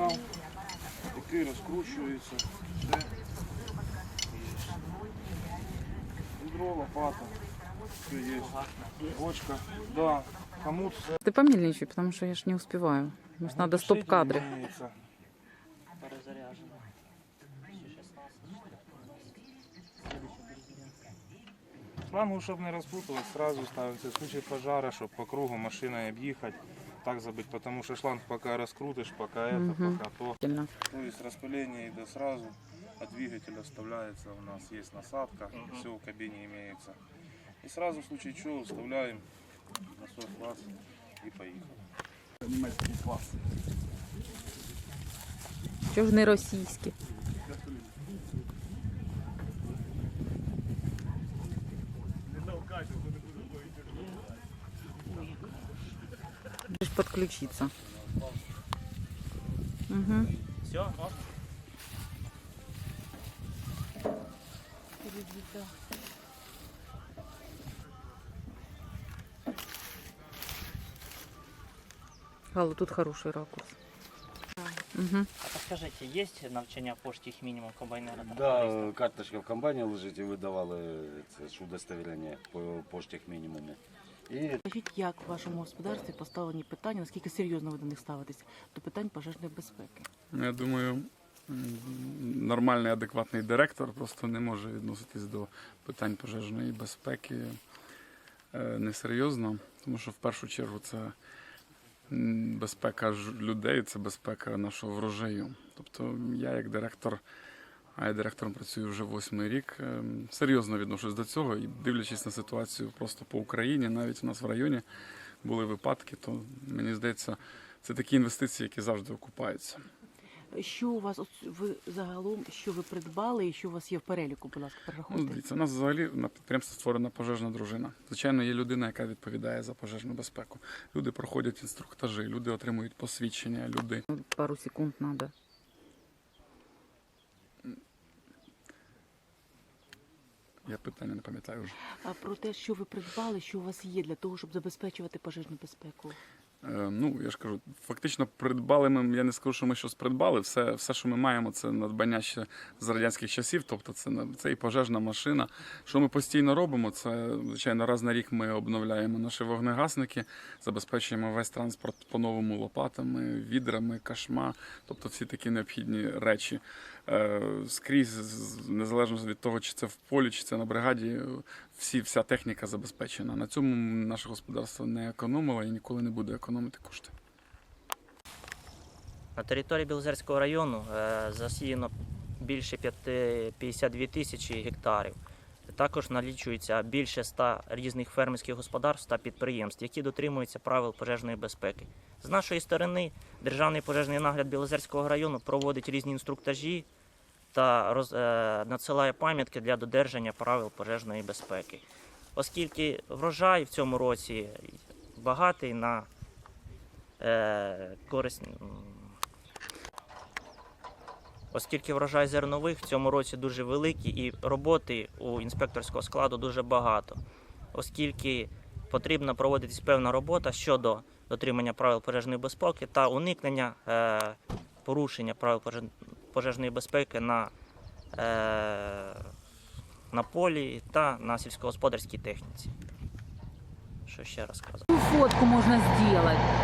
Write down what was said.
Кав, який розкручується. Все. Відро, лопата. Все є. Бочка. Да. Хомут все. Ты помельничай, потому что я ж не успеваю. Может, надо стоп-кадры. Имеется. перезаряджено. Ще 16. Шлангу, щоб не розпуталось, сразу ставиться в случае пожара, щоб по кругу машиною об'їхати. Так забить, потому что шланг пока раскрутишь, пока это, Мгм. пока то. Сильно. То есть распыление идет сразу, а двигатель оставляется, у нас есть насадка, все в кабине имеется. И сразу в случае чего вставляем насос класс и поехали. Чого ж не російські? Можешь подключиться. Угу. Все, можна? Галу, тут хороший ракурс. Угу. А подскажите, есть навчання по мінімум комбайнера? Да, карточка в комбайні лежить і видавали це ж удостовірення по пошті мінімуму. І Скажіть, як в вашому господарстві поставлені питання, наскільки серйозно ви до них ставитесь до питань пожежної безпеки? Ну, Я думаю, нормальний, адекватний директор просто не може відноситись до питань пожежної безпеки е, несерйозно, тому що в першу чергу це безпека людей, це безпека нашого врожаю. Тобто я як директор, а я директором працюю вже восьмий рік, е, серйозно відношусь до цього і дивлячись на ситуацію просто по Україні, навіть у нас в районі були випадки, то мені здається, це такі інвестиції, які завжди окупаються. Що у вас от ви загалом, що ви придбали і що у вас є в переліку, будь ласка, Ну, дивіться, у нас взагалі на підприємстві створена пожежна дружина. Звичайно, є людина, яка відповідає за пожежну безпеку. Люди проходять інструктажі, люди отримують посвідчення, люди. Пару секунд надо. Я питання не пам'ятаю вже. А про те, що ви придбали, що у вас є для того, щоб забезпечувати пожежну безпеку? Е, ну, я ж кажу, фактично придбали ми, я не скажу, що ми щось придбали. Все, все що ми маємо, це надбання ще з радянських часів. Тобто це, це і пожежна машина. Що ми постійно робимо, це, звичайно, раз на рік ми обновляємо наші вогнегасники, забезпечуємо весь транспорт по-новому лопатами, відрами, кашма, тобто всі такі необхідні речі. Е, скрізь, незалежно від того, чи це в полі, чи це на бригаді, всі, вся техніка забезпечена. На цьому наше господарство не економило і ніколи не буде економити кошти. На території Білозерського району е, засіяно більше п'яти- 52 тисячі гектарів. Також налічується більше 100 різних фермерських господарств та підприємств, які дотримуються правил пожежної безпеки. З нашої сторони Державний пожежний нагляд Білозерського району проводить різні інструктажі та роз, е, надсилає пам'ятки для додержання правил пожежної безпеки. Оскільки врожай в цьому році багатий на е, користь. Оскільки врожай зернових в цьому році дуже великий і роботи у інспекторського складу дуже багато, оскільки потрібно проводитись певна робота щодо дотримання правил пожежної безпеки та уникнення е, порушення правил пожежної безпеки на, е, на полі та на сільськогосподарській техніці. Що ще раз сказати? Фотку можна зробити.